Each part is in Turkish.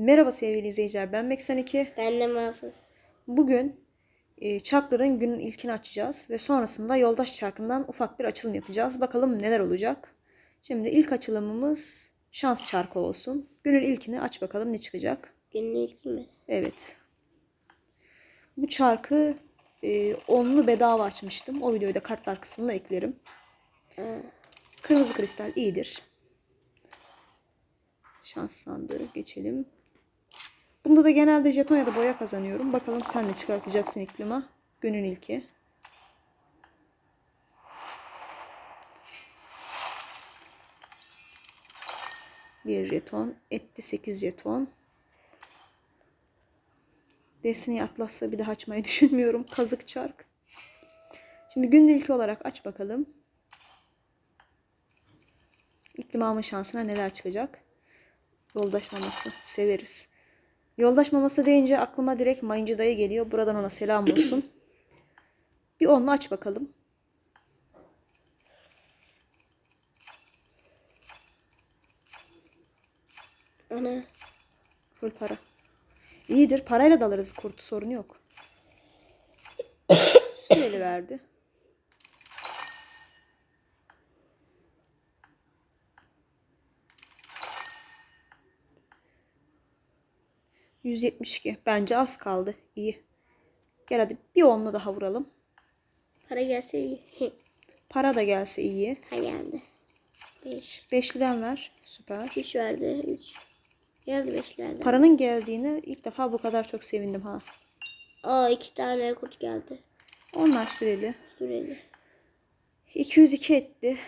Merhaba sevgili izleyiciler, ben Mek82. Ben de muhafız. Bugün e, çarkların günün ilkini açacağız ve sonrasında yoldaş çarkından ufak bir açılım yapacağız. Bakalım neler olacak. Şimdi ilk açılımımız şans çarkı olsun. Günün ilkini aç bakalım ne çıkacak. Günün ilki mi? Evet. Bu çarkı e, onlu bedava açmıştım. O videoyu da kartlar kısmına eklerim. Aa, Kırmızı kristal iyidir. Şans sandığı geçelim. Bunda da genelde jeton ya da boya kazanıyorum. Bakalım sen ne çıkartacaksın iklima. Günün ilki. Bir jeton. Etti 8 jeton. Destiny Atlas'la bir daha açmayı düşünmüyorum. Kazık çark. Şimdi günün ilki olarak aç bakalım. İklimamın şansına neler çıkacak? Yoldaş maması. Severiz. Yoldaş maması deyince aklıma direkt mayıncı dayı geliyor. Buradan ona selam olsun. Bir onunla aç bakalım. ana. Full para. İyidir. Parayla da alırız kurtu. Sorun yok. Süreli verdi. ...172. Bence az kaldı. İyi. Gel hadi bir onlu daha vuralım. Para gelse iyi. Para da gelse iyi. ha geldi. 5. Beşliden ver. Süper. 3 verdi. 3. Geldi 5'lerden. Paranın geldiğini ilk defa bu kadar çok sevindim ha. Aa 2 tane kurt geldi. Onlar süreli. Süreli. 202 etti.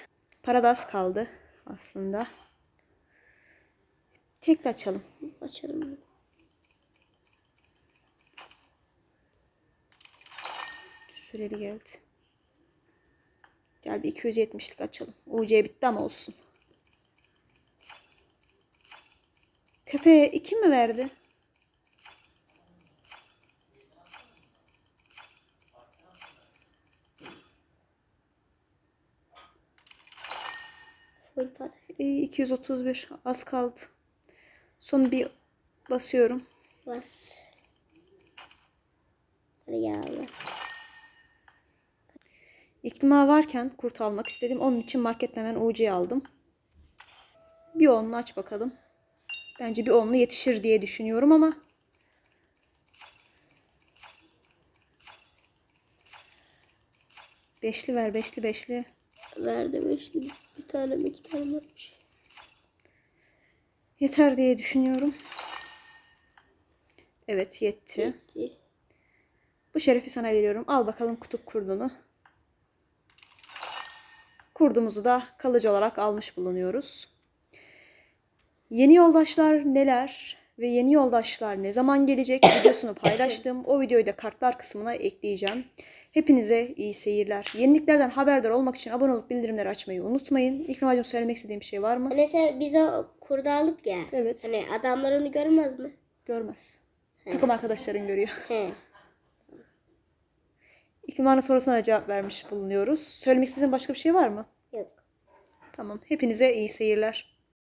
Para da az kaldı aslında. Tekli açalım. Açalım. Süreli geldi. Gel bir 270'lik açalım. UC bitti ama olsun. Köpeğe 2 mi verdi? Full para. İyi, 231 az kaldı. Son bir basıyorum. Bas. Para geldi. İklima varken kurt almak istedim. Onun için marketten hemen UC aldım. Bir onlu aç bakalım. Bence bir onlu yetişir diye düşünüyorum ama. Beşli ver, beşli, beşli. Verdi 5'li. Bir tane mi iki tane mi varmış? Yeter diye düşünüyorum. Evet yetti. 2. Bu şerefi sana veriyorum. Al bakalım kutup kurdunu. Kurdumuzu da kalıcı olarak almış bulunuyoruz. Yeni yoldaşlar neler ve yeni yoldaşlar ne zaman gelecek videosunu paylaştım. O videoyu da kartlar kısmına ekleyeceğim. Hepinize iyi seyirler. Yeniliklerden haberdar olmak için abone olup bildirimleri açmayı unutmayın. İkrimacığım söylemek istediğim bir şey var mı? Sen biz o kurdu aldık ya. Evet. Hani adamlar onu görmez mi? Görmez. Takım arkadaşların görüyor. He. İklimanın sorusuna da cevap vermiş bulunuyoruz. Söylemek istediğin başka bir şey var mı? Yok. Tamam. Hepinize iyi seyirler.